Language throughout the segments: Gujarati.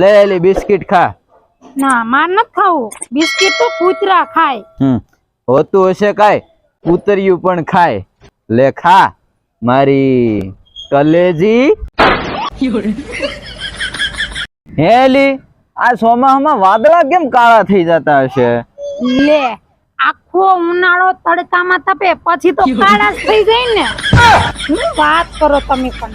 લે એલી બિસ્કિટ ખા. ના માર નથી ખાવું. બિસ્કિટ તો કૂતરા ખાય. હમ હોતું હશે કાય કૂતરિયું પણ ખાય. લે ખા. મારી કલેજી. હેલી આ સોમાહમાં વાદળા કેમ કાળા થઈ જતા હશે? લે આખો ઉનાળો તડકામાં તપે પછી તો કાળા થઈ જાય ને. વાત કરો તમે પણ?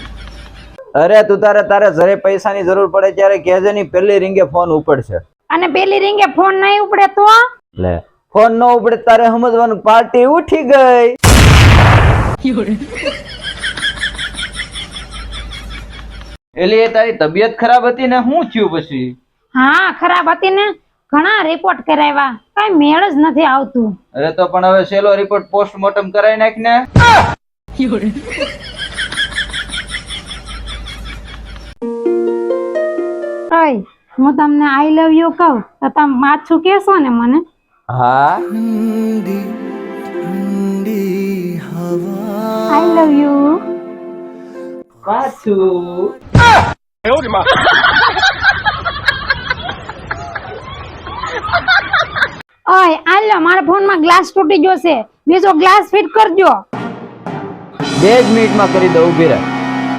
અરે તું તારે તારે જરે પૈસાની જરૂર પડે ત્યારે કહેજે ની પેલી રીંગે ફોન ઉપડશે. અને પેલી રીંગે ફોન નહીં ઉપડે તો? લે ફોન ન ઉપડે તારે સમજવાનું પાર્ટી ઉઠી ગઈ. એલી એ તારી તબિયત ખરાબ હતી ને શું થયું પછી? હા ખરાબ હતી ને? ઘણા રિપોર્ટ કરાવ્યા. કઈ મેળ જ નથી આવતું. અરે તો પણ હવે સેલો રિપોર્ટ પોસ્ટમોર્ટમ કરાવી નાખ ને. હું તમને આઈ લવ યુ કહું તો તમે માછું કહેશો ને મને? હા? આઈ લવ યુ પાછું ઓય આ લો મારા ફોનમાં ગ્લાસ તૂટી ગયો છે. બીજો ગ્લાસ ફિટ કરજો. બે જ મિનિટમાં કરી દઉં ઊભી રહે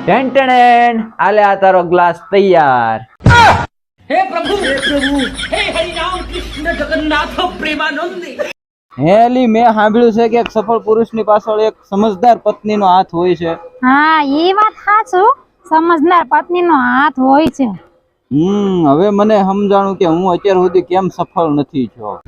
ટેન ટેન આલે આ તારો ગ્લાસ તૈયાર. હેલી મેં સાંભળ્યું છે કે એક સફળ પુરુષની પાછળ એક સમજદાર પત્નીનો હાથ હોય છે. હા એ વાત સાચું. સમજદાર પત્નીનો હાથ હોય છે. હમ હવે મને સમજાણું કે હું અત્યાર સુધી કેમ સફળ નથી થયો.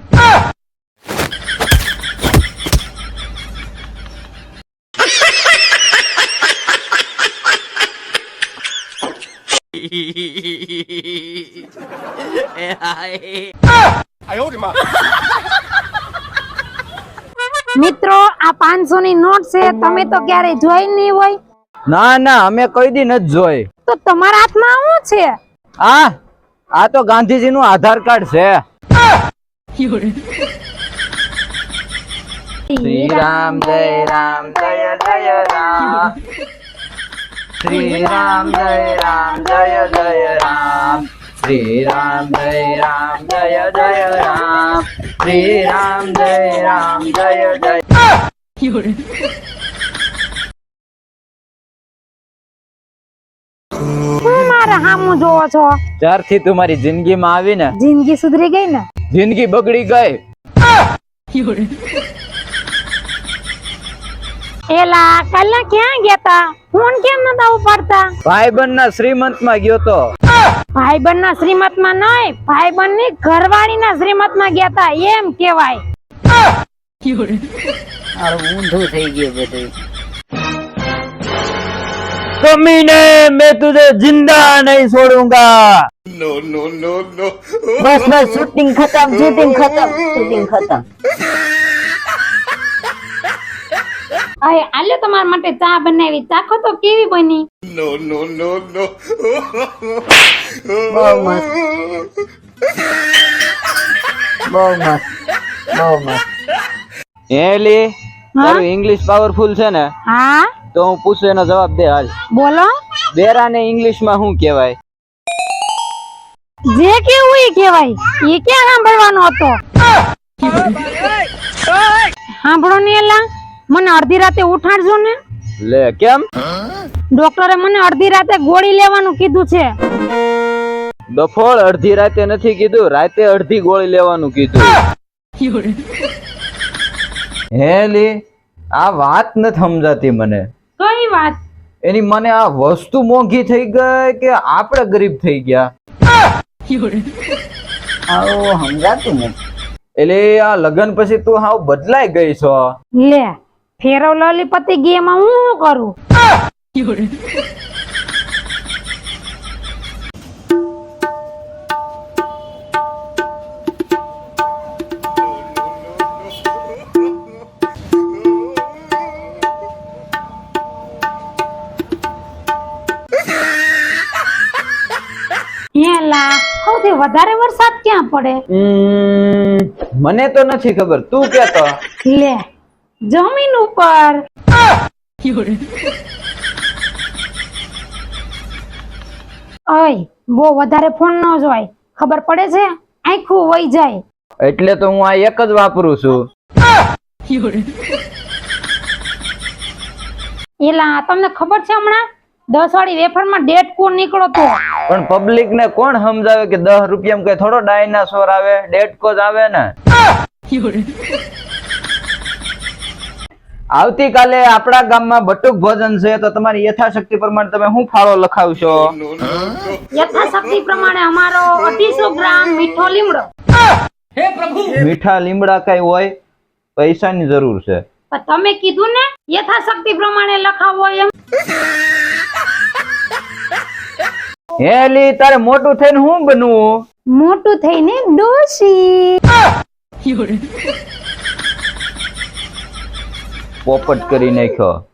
મિત્રો આ પાંચસો ની નોટ છે તમે તો ક્યારે જોઈ નહીં હોય. ના ના અમે કોઈ દી નથી જોઈ. તો તમારા હાથમાં શું છે? આ આ તો ગાંધીજી નું આધાર કાર્ડ છે. શ્રી રામ જય રામ જય જય રામ. શ્રી રામ જય રામ જય જય રામ. શ્રી રામ જય રામ જય જય રામ. શ્રી રામ જય રામ જય જય. શું મારા હામું જોવો છો? જ્યારથી તું મારી જિંદગીમાં આવી ને જિંદગી સુધરી ગઈ ને? જિંદગી બગડી ગઈ. એલા કાલે ક્યાં ગયા તા? ફોન કેમ નતા ઉપાડતા? ભાઈબંધ ના શ્રીમંતમાં ગયો તો. શ્રીમત ભાઈબંધના શ્રીમતમાં નહીં ભાઈબંધની ઘરવાળીના શ્રીમતમાં ગયા તા એમ કહેવાય. ઊંધું થઈ ગયું બધું. કમીને મેં તુજે જિંદા નહીં છોડુંગા. નો નો નો નો બસ બસ શૂટિંગ ખતમ શૂટિંગ ખતમ શૂટિંગ ખતમ. અરે આલ્યો તમારા માટે ચા બનાવી. ચાખો તો કેવી બની? બહુ મસ્ત. બહુ મસ્ત. બહુ મસ્ત. એલી? તારું ઇંગ્લિશ પાવરફુલ છે ને? હા? તો હું પૂછું એનો જવાબ દે હાલ. બોલો. બેરાને ઇંગ્લિશમાં શું કહેવાય? જે કેવું એ કેવાય એ ક્યાં સાંભળવાનો હતો? સાંભળો ને એલા. મને અડધી રાતે ઉઠાડજો ને. લે કેમ? ડોક્ટરે મને અડધી રાતે ગોળી લેવાનું કીધું છે. બફોળ અડધી રાતે નથી કીધું રાતે અડધી ગોળી લેવાનું કીધું. હેલી આ વાત નથી સમજાતી મને. કઈ વાત? એની મને આ વસ્તુ મોંઘી થઈ ગઈ કે આપણે ગરીબ થઈ ગયા? આવો સમજાતું નથી. એટલે આ લગ્ન પછી તું હાવ બદલાઈ ગઈ છો. લે ફેરવ લલી પતિ ગેમાં હું શું કરું સૌથી વધારે વરસાદ ક્યાં પડે? મને તો નથી ખબર. તું કેતો લે. જમીન ઉપર. ઓય બહુ વધારે ફોન ન જોય ખબર પડે છે? આખું વહી જાય. એટલે તો હું આ એક જ વાપરું છું. એલા તમને ખબર છે હમણાં? દસ વાળી વેફરમાં ડેટ કોણ નીકળો તો? પણ પબ્લિક ને કોણ સમજાવે કે દસ રૂપિયામાં કઈ થોડો ડાયનાસોર આવે? ડેટકો જ આવે ને? આવતીકાલે આપણા ગામમાં બટુક ભોજન છે તો તમારી યથાશક્તિ પ્રમાણે તમે શું ફાળો લખાવશો? યથાશક્તિ પ્રમાણે અમારો અઢીસો ગ્રામ મીઠો લીમડો. મીઠા લીમડા કઈ હોય પૈસાની જરૂર છે. તમે કીધું ને યથાશક્તિ પ્રમાણે લખાવો એમ. હે લી તારે મોટું થઈને શું બનવું? મોટું થઈને ડોશી. પોપટ કરી નાખ્યો.